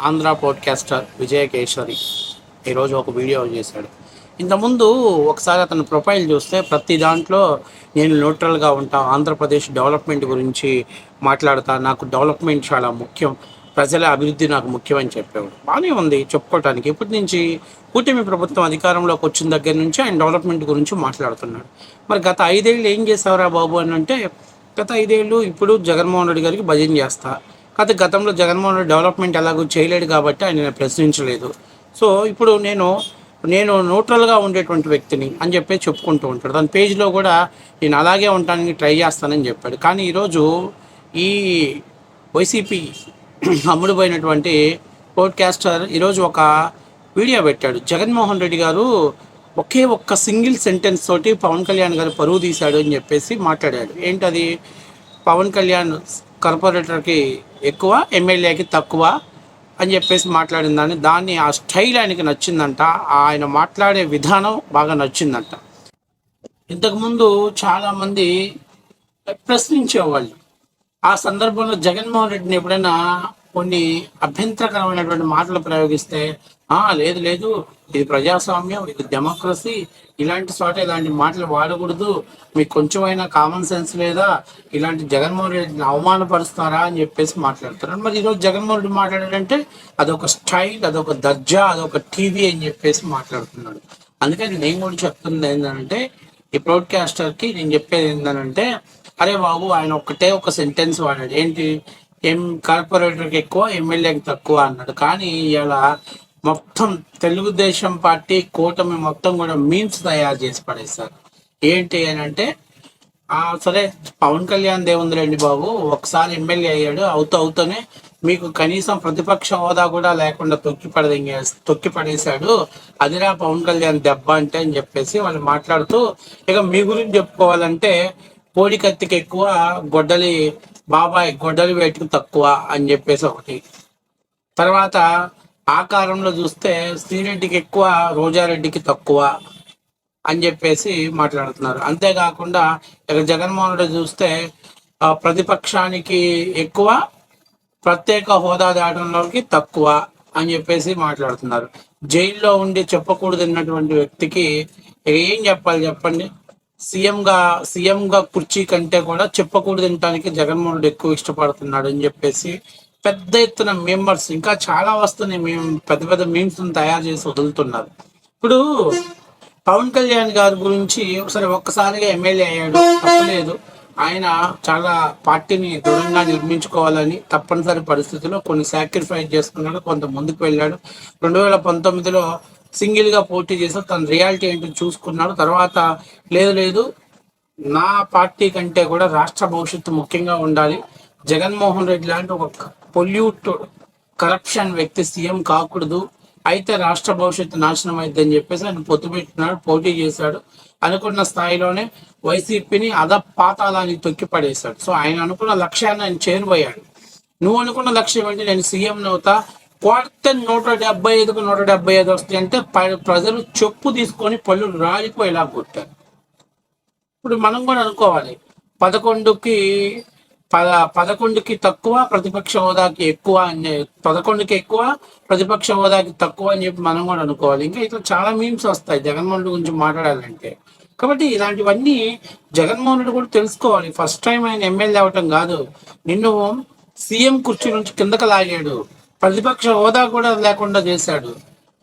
ఆంధ్ర పోడ్కాస్టర్ విజయకేశ్వరి ఈరోజు ఒక వీడియో చేశాడు. ఇంతకుముందు ఒకసారి అతని ప్రొఫైల్ చూస్తే ప్రతి దాంట్లో నేను న్యూట్రల్గా ఉంటా ఆంధ్రప్రదేశ్ డెవలప్మెంట్ గురించి మాట్లాడతా నాకు డెవలప్మెంట్ చాలా ముఖ్యం ప్రజల అభివృద్ధి నాకు ముఖ్యమని చెప్పేవాడు. బాగానే ఉంది చెప్పుకోవటానికి. ఇప్పటి నుంచి కూటమి ప్రభుత్వం అధికారంలోకి వచ్చిన దగ్గర నుంచి ఆయన డెవలప్మెంట్ గురించి మాట్లాడుతున్నాడు. మరి గత ఐదేళ్ళు ఏం చేసావురా బాబు అని అంటే గత ఐదేళ్ళు ఇప్పుడు జగన్మోహన్ రెడ్డి గారికి భజన చేస్తా కాకపోతే గతంలో జగన్మోహన్ రెడ్డి డెవలప్మెంట్ ఎలాగో చేయలేడు కాబట్టి ఆయన నేను ప్రశ్నించలేదు. సో ఇప్పుడు నేను నేను న్యూట్రల్గా ఉండేటువంటి వ్యక్తిని అని చెప్పి చెప్పుకుంటూ ఉంటాడు. తన పేజ్లో కూడా నేను అలాగే ఉండడానికి ట్రై చేస్తానని చెప్పాడు. కానీ ఈరోజు ఈ వైసీపీ అమ్ముడుపోయినటువంటి పోడ్కాస్టర్ ఈరోజు ఒక వీడియో పెట్టాడు. జగన్మోహన్ రెడ్డి గారు ఒకే ఒక్క సింగిల్ సెంటెన్స్ తోటి పవన్ కళ్యాణ్ గారు పరువు తీశాడు అని చెప్పేసి మాట్లాడాడు. ఏంటది? పవన్ కళ్యాణ్ కార్పొరేటర్కి ఎక్కువ ఎమ్మెల్యేకి తక్కువ అని చెప్పేసి మాట్లాడిందని దాన్ని దాన్ని ఆ స్టైల్ ఆయనకి నచ్చిందంట ఆయన మాట్లాడే విధానం బాగా నచ్చిందంట. ఇంతకుముందు చాలామంది ప్రశ్నించేవాళ్ళు. ఆ సందర్భంలో జగన్మోహన్ రెడ్డిని ఎప్పుడైనా కొన్ని అభ్యంతరకరమైనటువంటి మాటలు ప్రయోగిస్తే ఆ లేదు లేదు. ఇది ప్రజాస్వామ్యం ఇది డెమోక్రసీ ఇలాంటి చోట ఇలాంటి మాటలు వాడకూడదు. మీకు కొంచెమైనా కామన్ సెన్స్ లేదా ఇలాంటి జగన్మోహన్ రెడ్డిని అవమానపరుస్తారా అని చెప్పేసి మాట్లాడుతున్నారు. మరి ఈరోజు జగన్మోహన్ రెడ్డి మాట్లాడాడంటే అదొక స్టైల్ అదొక దర్జా అదొక టీవీ అని చెప్పేసి మాట్లాడుతున్నాడు. అందుకని నేను కూడా చెప్తుంది ఏంటంటే ఈ బ్రాడ్కాస్టర్కి నేను చెప్పేది ఏంటంటే అరే బాబు ఆయన ఒక్కటే ఒక సెంటెన్స్ వాడాడు. ఏంటి? ఎం కార్పొరేటర్కి ఎక్కువ ఎమ్మెల్యేకి తక్కువ అన్నాడు. కానీ ఇలా మొత్తం తెలుగుదేశం పార్టీ కూటమి మొత్తం కూడా మీమ్స్ తయారు చేసి పడేశారు. ఏంటి అని అంటే ఆ సరే పవన్ కళ్యాణ్ దేవుందిలేండి బాబు ఒకసారి ఎమ్మెల్యే అయ్యాడు అవుతూ అవుతూనే మీకు కనీసం ప్రతిపక్ష హోదా కూడా లేకుండా తొక్కి పడదింగే తొక్కి పడేశాడు. అదిరా పవన్ కళ్యాణ్ దెబ్బ అంటే అని చెప్పేసి వాళ్ళు మాట్లాడుతూ ఇక మీ గురించి చెప్పుకోవాలంటే కోడి కత్తికి ఎక్కువ గొడ్డలి బాబాయ్ గొడ్డలి వేటుకు తక్కువ అని చెప్పేసి ఒకటి. తర్వాత ఆకారంలో చూస్తే శ్రీరెడ్డికి ఎక్కువ రోజారెడ్డికి తక్కువ అని చెప్పేసి మాట్లాడుతున్నారు. అంతేకాకుండా ఇక జగన్మోహన్ రెడ్డి చూస్తే ఆ, ప్రతిపక్షానికి ఎక్కువ ప్రత్యేక హోదా దాటంలోకి తక్కువ అని చెప్పేసి మాట్లాడుతున్నారు. జైల్లో ఉండి చెప్పకూడదన్నటువంటి వ్యక్తికి ఏం చెప్పాలి చెప్పండి? సీఎంగా సీఎంగా కుర్చీ కంటే కూడా చెప్పకూడదు తినడానికి జగన్మోహన్ రెడ్డి ఎక్కువ ఇష్టపడుతున్నాడు అని చెప్పేసి పెద్ద ఎత్తున మెంబర్స్ ఇంకా చాలా వస్తున్నాయి. మేము పెద్ద పెద్ద మీమ్స్ తయారు చేసి వదులుతున్నారు. ఇప్పుడు పవన్ కళ్యాణ్ గారి గురించి ఒకసారి ఒక్కసారిగా ఎమ్మెల్యే అయ్యాడు. తప్పలేదు ఆయన చాలా పార్టీని దృఢంగా నిర్మించుకోవాలని తప్పనిసరి పరిస్థితుల్లో కొన్ని సాక్రిఫైస్ చేసుకున్నాడు. కొంత ముందుకు వెళ్ళాడు. రెండు వేల పంతొమ్మిదిలో సింగిల్గా పోటీ చేసి తన రియాలిటీ ఏంటో చూసుకున్నాడు. తర్వాత లేదు లేదు నా పార్టీ కంటే కూడా రాష్ట్ర భవిష్యత్తు ముఖ్యంగా ఉండాలి. జగన్మోహన్ రెడ్డి లాంటి ఒక పొల్యూట్ కరప్షన్ వ్యక్తి సీఎం కాకూడదు. అయితే రాష్ట్ర భవిష్యత్తు నాశనం అయిద్దని చెప్పేసి ఆయన పొత్తు పెట్టినాడు పోటీ చేశాడు. అనుకున్న స్థాయిలోనే వైసీపీని అద పాతాలని తొక్కి పడేశాడు. సో ఆయన అనుకున్న లక్ష్యాన్ని ఆయన చేరుపోయాడు నువ్వు అనుకున్న లక్ష్యం ఏంటి? నేను సీఎం అవుతా. కొడితే నూట డెబ్బై ఐదుకు నూట డెబ్బై ఐదు వస్తాయి అంటే ప్రజలు చెప్పు తీసుకొని పళ్ళు రాలిపోయేలా కొట్టారు. ఇప్పుడు మనం కూడా అనుకోవాలి. పదకొండుకి పద పదకొండుకి తక్కువ ప్రతిపక్ష హోదాకి ఎక్కువ అని పదకొండుకి ఎక్కువ ప్రతిపక్ష హోదాకి తక్కువ అని చెప్పి మనం కూడా అనుకోవాలి. ఇంకా ఇట్లా చాలా మీమ్స్ వస్తాయి జగన్మోహన్ రెడ్డి గురించి మాట్లాడాలంటే. కాబట్టి ఇలాంటివన్నీ జగన్మోహన్ రెడ్డి కూడా తెలుసుకోవాలి. ఫస్ట్ టైం ఆయన ఎమ్మెల్యే అవటం కాదు. నిన్ను సీఎం కుర్చీ నుంచి కిందకు లాగాడు. ప్రతిపక్ష హోదా కూడా లేకుండా చేశాడు.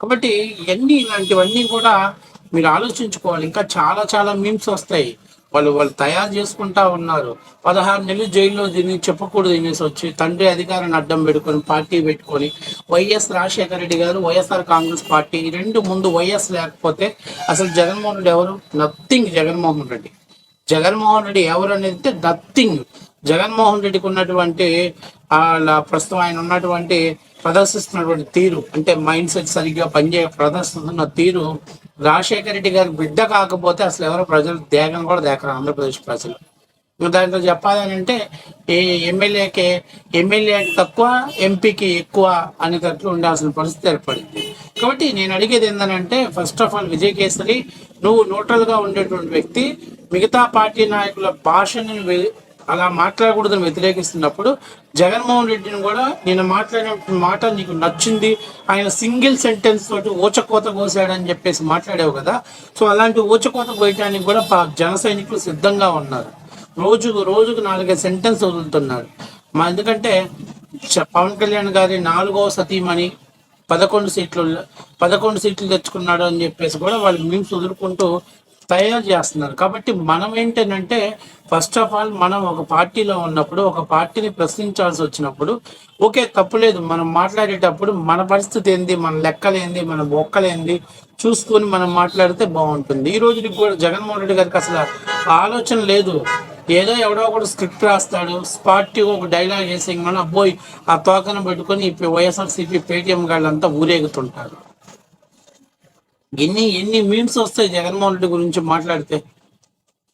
కాబట్టి ఇవన్నీ ఇలాంటివన్నీ కూడా మీరు ఆలోచించుకోవాలి. ఇంకా చాలా చాలా మీమ్స్ వస్తాయి. వాళ్ళు వాళ్ళు తయారు చేసుకుంటా ఉన్నారు. పదహారు నెలలు జైల్లో దీన్ని చెప్పకూడదు తినేసి వచ్చి తండ్రి అధికారాన్ని అడ్డం పెట్టుకొని పార్టీ పెట్టుకొని వైఎస్ రాజశేఖర రెడ్డి గారు వైఎస్ఆర్ కాంగ్రెస్ పార్టీ రెండు ముందు వైఎస్ లేకపోతే అసలు జగన్మోహన్ రెడ్డి ఎవరు? నథింగ్ జగన్మోహన్ రెడ్డి. జగన్మోహన్ రెడ్డి ఎవరు అనేది నథింగ్. జగన్మోహన్ రెడ్డికి ఉన్నటువంటి వాళ్ళ ప్రస్తుతం ఆయన ఉన్నటువంటి ప్రదర్శిస్తున్నటువంటి తీరు అంటే మైండ్ సెట్ సరిగ్గా పనిచే ప్రదర్శిస్తున్న తీరు రాజశేఖర రెడ్డి గారి బిడ్డ కాకపోతే అసలు ఎవరో ప్రజలు దేగం కూడా దేకరు ఆంధ్రప్రదేశ్ ప్రజలు. దాంట్లో చెప్పాలని అంటే ఎమ్మెల్యేకి ఎమ్మెల్యేకి తక్కువ ఎంపీకి ఎక్కువ అనేటట్లు ఉండాల్సిన పరిస్థితి ఏర్పడింది. కాబట్టి నేను అడిగేది ఏంటంటే first of all Vijay Kesari నువ్వు న్యూట్రల్గా ఉండేటువంటి వ్యక్తి మిగతా పార్టీ నాయకుల భాషను అలా మాట్లాడకూడదని వ్యతిరేకిస్తున్నప్పుడు జగన్మోహన్ రెడ్డిని కూడా నేను మాట్లాడిన మాట నీకు నచ్చింది ఆయన సింగిల్ సెంటెన్స్ తోటి ఊచకోత కోసాడని చెప్పేసి మాట్లాడావు కదా. సో అలాంటి ఊచకోత కోయటానికి కూడా జన సైనికులు సిద్ధంగా ఉన్నారు. రోజుకు రోజుకు నాలుగైదు సెంటెన్స్ వదులుతున్నారు. మా ఎందుకంటే పవన్ కళ్యాణ్ గారి నాలుగో సతీమణి పదకొండు సీట్లు పదకొండు సీట్లు తెచ్చుకున్నాడు అని చెప్పేసి కూడా వాళ్ళు మేము వదులుకుంటూ తయారు చేస్తున్నారు. కాబట్టి మనం ఏంటంటే ఫస్ట్ ఆఫ్ ఆల్ మనం ఒక పార్టీలో ఉన్నప్పుడు ఒక పార్టీని ప్రశ్నించాల్సి వచ్చినప్పుడు ఓకే తప్పులేదు మనం మాట్లాడేటప్పుడు మన పరిస్థితి ఏంది మన లెక్కలేంది మన బొక్కలేంది చూసుకొని మనం మాట్లాడితే బాగుంటుంది. ఈ రోజుకి కూడా జగన్మోహన్ రెడ్డి గారికి అసలు ఆలోచన లేదు. ఏదో ఎవడో ఒకడు స్క్రిప్ట్ రాస్తాడు పార్టీ ఒక డైలాగ్ వేసి అబ్బోయ్ ఆ తోకను పెట్టుకొని ఇప్పుడు వైఎస్ఆర్సీపీ పేటిఎం గాళ్ళంతా ఊరేగుతుంటారు. ఎన్ని ఎన్ని మీమ్స్ వస్తాయి జగన్మోహన్ రెడ్డి గురించి మాట్లాడితే?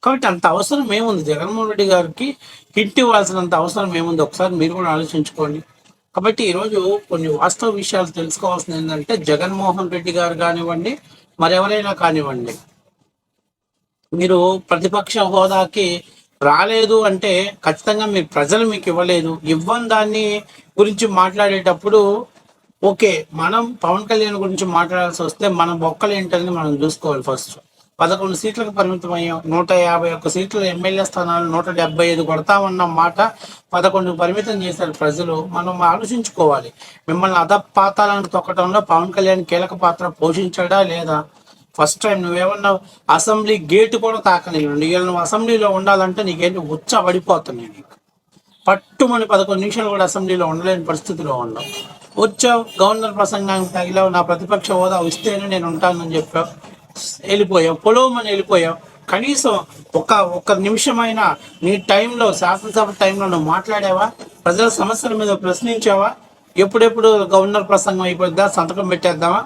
కాబట్టి అంత అవసరం ఏముంది? జగన్మోహన్ రెడ్డి గారికి హిట్ ఇవ్వాల్సినంత అవసరం ఏముంది? ఒకసారి మీరు కూడా ఆలోచించుకోండి. కాబట్టి ఈరోజు కొన్ని వాస్తవ విషయాలు తెలుసుకోవాల్సింది ఏంటంటే జగన్మోహన్ రెడ్డి గారు కానివ్వండి మరెవరైనా కానివ్వండి మీరు ప్రతిపక్ష హోదాకి రాలేదు అంటే ఖచ్చితంగా మీరు ప్రజలు మీకు ఇవ్వలేదు. ఇవ్వని దాన్ని గురించి మాట్లాడేటప్పుడు ఓకే మనం పవన్ కళ్యాణ్ గురించి మాట్లాడాల్సి వస్తే మన బొక్కలు ఏంటని మనం చూసుకోవాలి ఫస్ట్ పదకొండు సీట్లకు పరిమితం అయ్యాం నూట యాభై ఒక్క సీట్ల ఎమ్మెల్యే స్థానాలు నూట డెబ్బై ఐదు కొడతామన్న మాట పదకొండు పరిమితం చేశారు ప్రజలు. మనం ఆలోచించుకోవాలి. మిమ్మల్ని అధపాతాలను తొక్కడంలో పవన్ కళ్యాణ్ కీలక పాత్ర పోషించాడా లేదా? ఫస్ట్ టైం నువ్వేమన్నా అసెంబ్లీ గేటు కూడా తాకనివ్వండి నీళ్ళు నువ్వు అసెంబ్లీలో ఉండాలంటే నీకేంటి ఉచ్చ పడిపోతున్నాయి నీకు. పట్టుమని పదకొండు నిమిషాలు కూడా అసెంబ్లీలో ఉండలేని పరిస్థితిలో ఉన్నావు. వచ్చావు గవర్నర్ ప్రసంగానికి తగిలావు నా ప్రతిపక్ష హోదా ఇస్తేనే నేను ఉంటానని చెప్పావు. వెళ్ళిపోయావు పొలవమని వెళ్ళిపోయావు. కనీసం ఒక ఒక్క నిమిషమైనా నీ టైంలో శాసనసభ టైంలో నువ్వు మాట్లాడావా? ప్రజల సమస్యల మీద ప్రశ్నించావా? ఎప్పుడెప్పుడు గవర్నర్ ప్రసంగం అయిపోద్దా సంతకం పెట్టేద్దామా?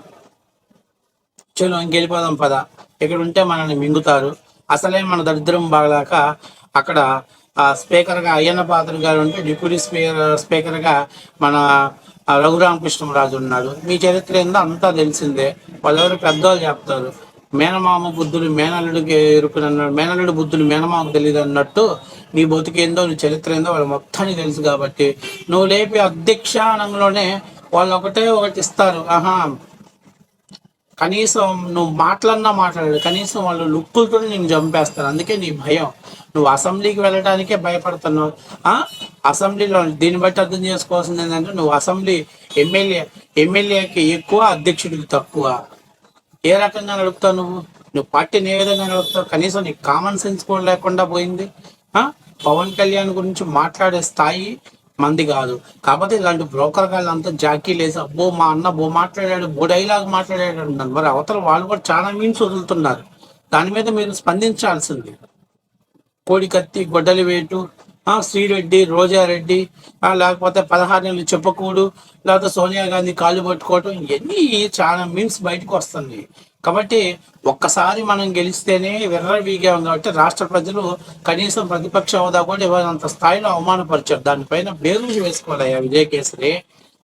చలో ఇంకెళ్ళిపోదాం పద. ఇక్కడ ఉంటే మనల్ని మింగుతారు. అసలే మన దరిద్రం బాగలేక అక్కడ ఆ స్పీకర్గా అయ్యన్న పాత్ర గారు ఉంటే డిప్యూటీ స్పీకర్ స్పీకర్గా మన ఆ, రఘురామకృష్ణరాజు ఉన్నాడు. మీ చరిత్ర ఏందో అంతా తెలిసిందే. వాళ్ళెవరు పెద్దవాళ్ళు చెప్తారు. మేనమామ బుద్ధులు మేనల్లుడికి ఎరుకునన్నాడు మేనల్లుడి బుద్ధులు మేనమామకు తెలియదు అన్నట్టు నీ బతుకేందో నీ చరిత్ర ఏందో వాళ్ళు మొత్తానికి తెలుసు కాబట్టి నువ్వు లేపి అధ్యక్షానంలోనే వాళ్ళు ఒకటే ఒకటి ఇస్తారు. ఆహా కనీసం నువ్వు మాటలన్నా మాట్లాడాడు కనీసం వాళ్ళు లుక్కులతో నేను చంపేస్తాను అందుకే నీ భయం. నువ్వు అసెంబ్లీకి వెళ్ళడానికే భయపడుతున్నావు. ఆ? అసెంబ్లీలో దీన్ని బట్టి అర్థం చేసుకోవాల్సింది ఏంటంటే నువ్వు అసెంబ్లీ ఎమ్మెల్యే ఎమ్మెల్యేకి ఎక్కువ అధ్యక్షుడికి తక్కువ. ఏ రకంగా నడుపుతావు నువ్వు? నువ్వు పార్టీని ఏ విధంగా నడుపుతావు? కనీసం నీకు కామన్ సెన్స్ కూడా లేకుండా పోయింది. ఆ? పవన్ కళ్యాణ్ గురించి మాట్లాడే స్థాయి మంది కాదు. కాకపోతే ఇలాంటి బ్రోకర్ గాళ్ళంతా జాకీ లేసి అబ్బో మా అన్న బో మాట్లాడాడు బో డైలాగ్ మాట్లాడాడు అంటున్నారు. మరి అవతల వాళ్ళు కూడా చాలా మీన్స్ వదులుతున్నారు. దాని మీద మీరు స్పందించాల్సింది. కోడి కత్తి గొడ్డలి వేటు శ్రీరెడ్డి రోజారెడ్డి లేకపోతే పదహారు నెలలు చెప్పకూడు లేకపోతే సోనియా గాంధీ కాళ్ళు పట్టుకోవటం ఇవన్నీ చాలా మీమ్స్ బయటకు వస్తుంది కాబట్టి ఒక్కసారి మనం గెలిస్తేనే విర్రవీగాం కాబట్టి రాష్ట్ర ప్రజలు కనీసం ప్రతిపక్ష హోదా కూడా ఇవ్వనంత స్థాయిలో అవమానపరిచారు. దానిపైన బేరుజు వేసుకోవాలి విజయకేసరి.